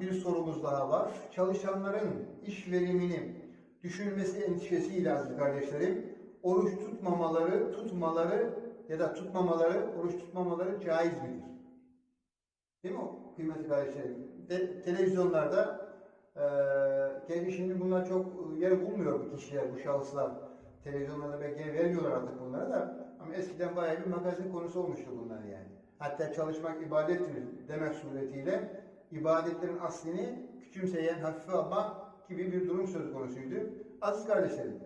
bir sorumuz daha var. Çalışanların iş verimini düşürmesi endişesiyle aziz kardeşlerim, oruç tutmamaları, tutmaları ya da tutmamaları, oruç tutmamaları caiz midir? Değil mi kıymetli kardeşlerim? De, televizyonlarda eee kendi şimdi bunlar çok yer bulmuyor bu kişiler, bu şahıslar. Televizyonlarda belki vermiyorlar artık bunlara da. Ama eskiden bayağı bir magazin konusu olmuştu bunlar yani. Hatta çalışmak ibadettir demek suretiyle ibadetlerin aslini küçümseyen, hafife alma gibi bir durum söz konusuydu. Aziz kardeşlerim,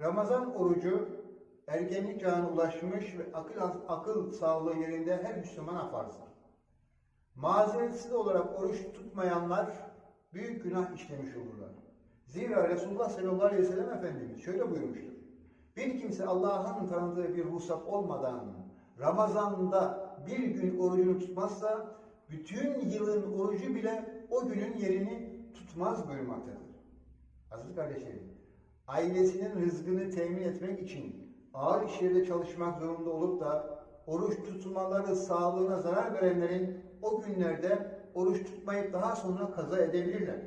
Ramazan orucu ergenlik çağına ulaşmış ve akıl, akıl sağlığı yerinde her Müslümana farzdır. Mazeretsiz olarak oruç tutmayanlar büyük günah işlemiş olurlar. Zira Resulullah sallallahu aleyhi ve sellem Efendimiz şöyle buyurmuştur. Bir kimse Allah'ın tanıdığı bir ruhsat olmadan Ramazan'da bir gün orucunu tutmazsa bütün yılın orucu bile o günün yerini tutmaz buyurmaktadır. Aziz kardeşlerim, ailesinin rızkını temin etmek için ağır işlerde çalışmak zorunda olup da oruç tutmaları sağlığına zarar verenlerin o günlerde oruç tutmayıp daha sonra kaza edebilirler.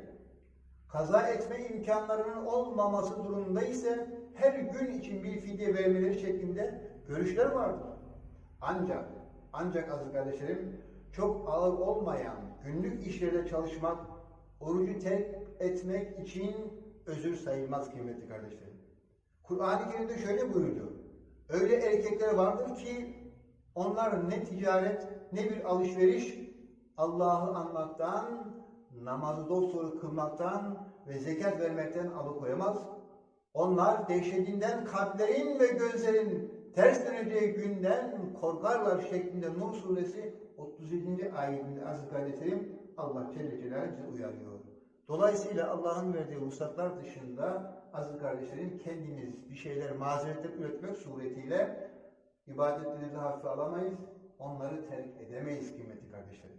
Kaza etme imkanlarının olmaması durumunda ise her gün için bir fidye vermeleri şeklinde görüşler vardır. Ancak, ancak aziz kardeşlerim, çok ağır olmayan günlük işlerde çalışmak, orucu terk etmek için özür sayılmaz kıymetli kardeşlerim. Kur'an-ı Kerim'de şöyle buyurdu. Öyle erkekler vardır ki onlar ne ticaret ne bir alışveriş Allah'ı anmaktan, namazı dosdoğru kılmaktan ve zekat vermekten alıkoyamaz. Onlar dehşetinden kalplerin ve gözlerin ters döneceği günden korkarlar şeklinde Nur suresi 37. ayetinde aziz kardeşlerim Allah Celle Celaluhu uyarıyor. Dolayısıyla Allah'ın verdiği ruhsatlar dışında aziz kardeşlerim kendimiz bir şeyler mazeretler üretmek suretiyle ibadetlerimizi hafife alamayız. Onları terk edemeyiz kıymetli kardeşlerim.